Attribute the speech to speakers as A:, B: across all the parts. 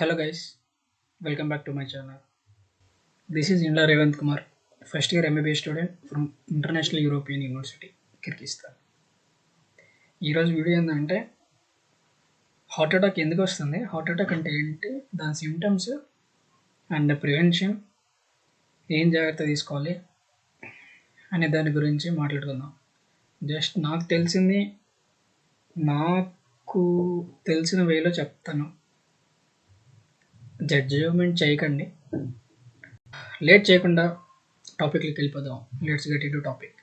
A: Hello guys welcome back to my channel this is Indla Revanth Kumar first year MBBS student from international European university Kyrgyzstan ఈరోజు video ఏంటంటే heart attack ఎందుకు వస్తుంది? Heart attack అంటే ఏంటి? దాని symptoms and prevention ఏం జాగ్రత్త తీసుకోవాలి? అనే దాని గురించి మాట్లాడుకుందాం. జస్ట్ నాకు తెలిసింది నాకు తెలిసిన వేలో చెప్తాను. జడ్జిమెంట్ చేయకండి. లేట్ చేయకుండా టాపిక్కి వెళ్ళిపోదాం. Let's get into topic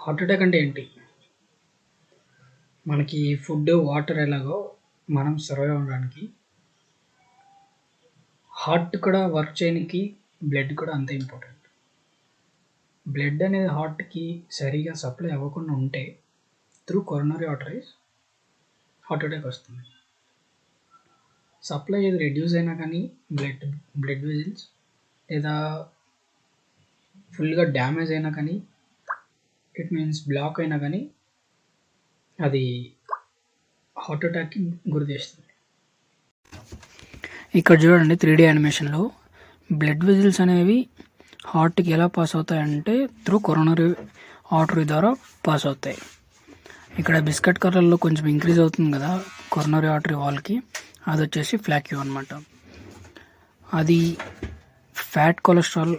A: heart attack అంటే ఏంటి? మనకి ఫుడ్ వాటర్ ఎలాగో మనం సర్వైవ్ అవ్వడానికి హార్ట్ కూడా వర్క్ చేయడానికి బ్లడ్ కూడా అంతే ఇంపార్టెంట్ బ్లడ్ అనేది హార్ట్కి సరిగా సప్లై అవ్వకుండా ఉంటే through coronary arteries heart attack వస్తుంది. సప్లై ఏది రెడ్యూస్ అయినా కానీ బ్లడ్ బ్లడ్ వెజిల్స్ లేదా ఫుల్గా డ్యామేజ్ అయినా కానీ ఇట్ మీన్స్ బ్లాక్ అయినా కానీ అది హార్ట్ అటాక్కి గురి చేస్తుంది. ఇక్కడ చూడండి త్రీ డీ యానిమేషన్లో బ్లడ్ వెజిల్స్ అనేవి హార్ట్కి ఎలా పాస్ అవుతాయంటే త్రూ కొరోనరీ ఆర్టరీ ద్వారా పాస్ అవుతాయి. ఇక్కడ బిస్కెట్ కలర్లో కొంచెం ఇంక్రీజ్ అవుతుంది కదా కొరోనరీ ఆర్టరీ వాల్కి అది వచ్చేసి ఫ్లాక్యూ అనమాట అది ఫ్యాట్ కొలెస్ట్రాల్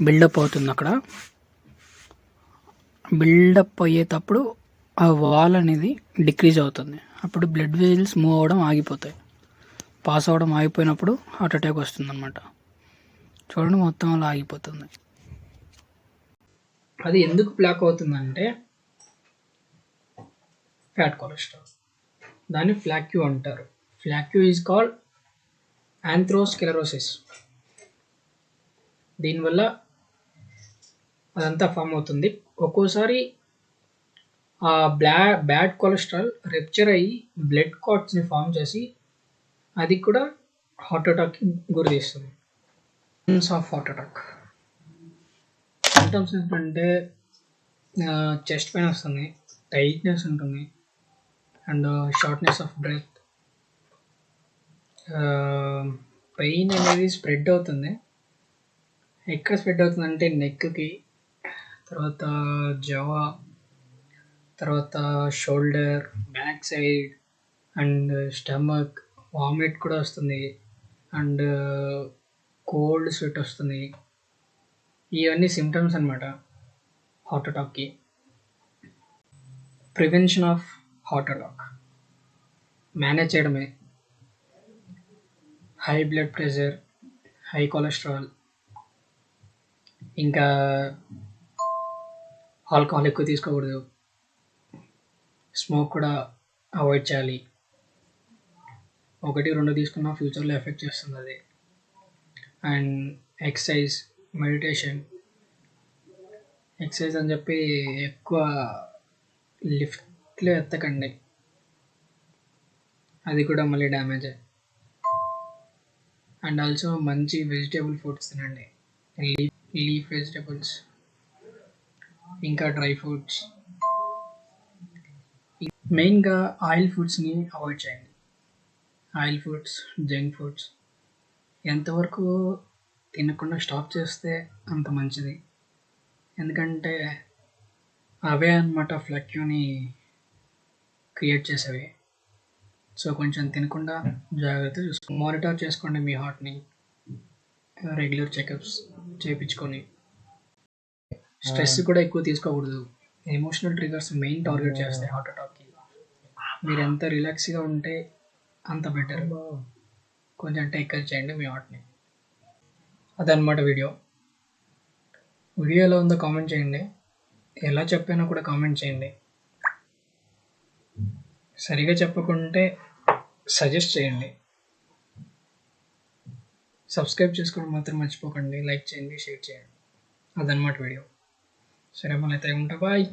A: బిల్డప్ అవుతుంది అక్కడ. బిల్డప్ అయ్యేటప్పుడు ఆ వాల్ అనేది డిక్రీజ్ అవుతుంది. అప్పుడు బ్లడ్ వెజిల్స్ మూవ్ అవ్వడం ఆగిపోతాయి. పాస్ అవ్వడం ఆగిపోయినప్పుడు హార్ట్ అటాక్ వస్తుంది అనమాట చూడండి మొత్తం అలా ఆగిపోతుంది. అది ఎందుకు బ్లాక్ అవుతుందంటే ఫ్యాట్ కొలెస్ట్రాల్. దాన్ని ఫ్లాక్యూ అంటారు. ఫ్లాక్యూ ఈజ్ కాల్డ్ యాంథ్రోస్కెలరోసిస్ దీనివల్ల అదంతా ఫామ్ అవుతుంది. ఒక్కోసారి ఆ బ్లా బ్యాడ్ కొలెస్ట్రాల్ రెప్చర్ అయ్యి బ్లడ్ కార్డ్స్ని ఫామ్ చేసి అది కూడా హార్ట్ అటాక్కి గురి చేస్తుంది. Symptoms of heart attack symptoms ఏంటంటే చెస్ట్ పెయిన్ వస్తుంది టైట్నెస్ ఉంటుంది and shortness of breath pain అనేది స్ప్రెడ్ అవుతుంది. ఎక్కడ స్ప్రెడ్ అవుతుంది అంటే నెక్కి తర్వాత జవా తర్వాత shoulder back side and stomach vomit కూడా వస్తుంది. అండ్ కోల్డ్ స్వెట్ వస్తుంది. ఇవన్నీ సిమ్టమ్స్ అనమాట heart అటాక్కి prevention of heart attack manage చేయడమే. High blood pressure high cholesterol ఇంకా ఆల్కహాల్ ఎక్కువ తీసుకోకూడదు. స్మోక్ కూడా అవాయిడ్ చేయాలి. ఒకటి రెండు తీసుకున్న ఫ్యూచర్లో ఎఫెక్ట్ చేస్తుంది అది. And excise meditation. ఎక్సర్సైజ్ అని చెప్పి ఎక్కువ లిఫ్ట్లో ఎత్తకండి. అది కూడా మళ్ళీ డ్యామేజ్. అండ్ ఆల్సో మంచి వెజిటేబుల్ ఫుడ్స్ తినండి. Leaf leaf vegetables. ఇంకా డ్రై ఫ్రూట్స్. మెయిన్గా ఆయిల్ ఫుడ్స్ని అవాయిడ్ చేయండి. ఆయిల్ ఫుడ్స్ జంక్ ఫుడ్స్ ఎంతవరకు తినకుండా స్టాప్ చేస్తే అంత మంచిది. ఎందుకంటే అవే అనమాట ఫ్లక్యూని క్రియేట్ చేసేవి. సో కొంచెం తినకుండా జాగ్రత్త చూసుకో మానిటర్ చేసుకోండి మీ హార్ట్ని. రెగ్యులర్ చెకప్స్ చేయించుకొని స్ట్రెస్ కూడా ఎక్కువ తీసుకోకూడదు. ఎమోషనల్ ట్రిగర్స్ మెయిన్ టార్గెట్ చేస్తాయి హార్ట్ అటాక్కి. మీరు ఎంత రిలాక్స్గా ఉంటే అంత బెటర్. కొంచెం టేకర్ చేయండి మీ వాటిని అదనమాట వీడియో వీడియో ఎలా ఉందో కామెంట్ చేయండి. ఎలా చెప్పానో కూడా కామెంట్ చేయండి. సరిగా చెప్పకుంటే సజెస్ట్ చేయండి. సబ్స్క్రైబ్ చేసుకోవడం మాత్రం మర్చిపోకండి. లైక్ చేయండి షేర్ చేయండి. అదనమాట వీడియో సరే మళ్ళీ అయితే ఉంటా. బాయ్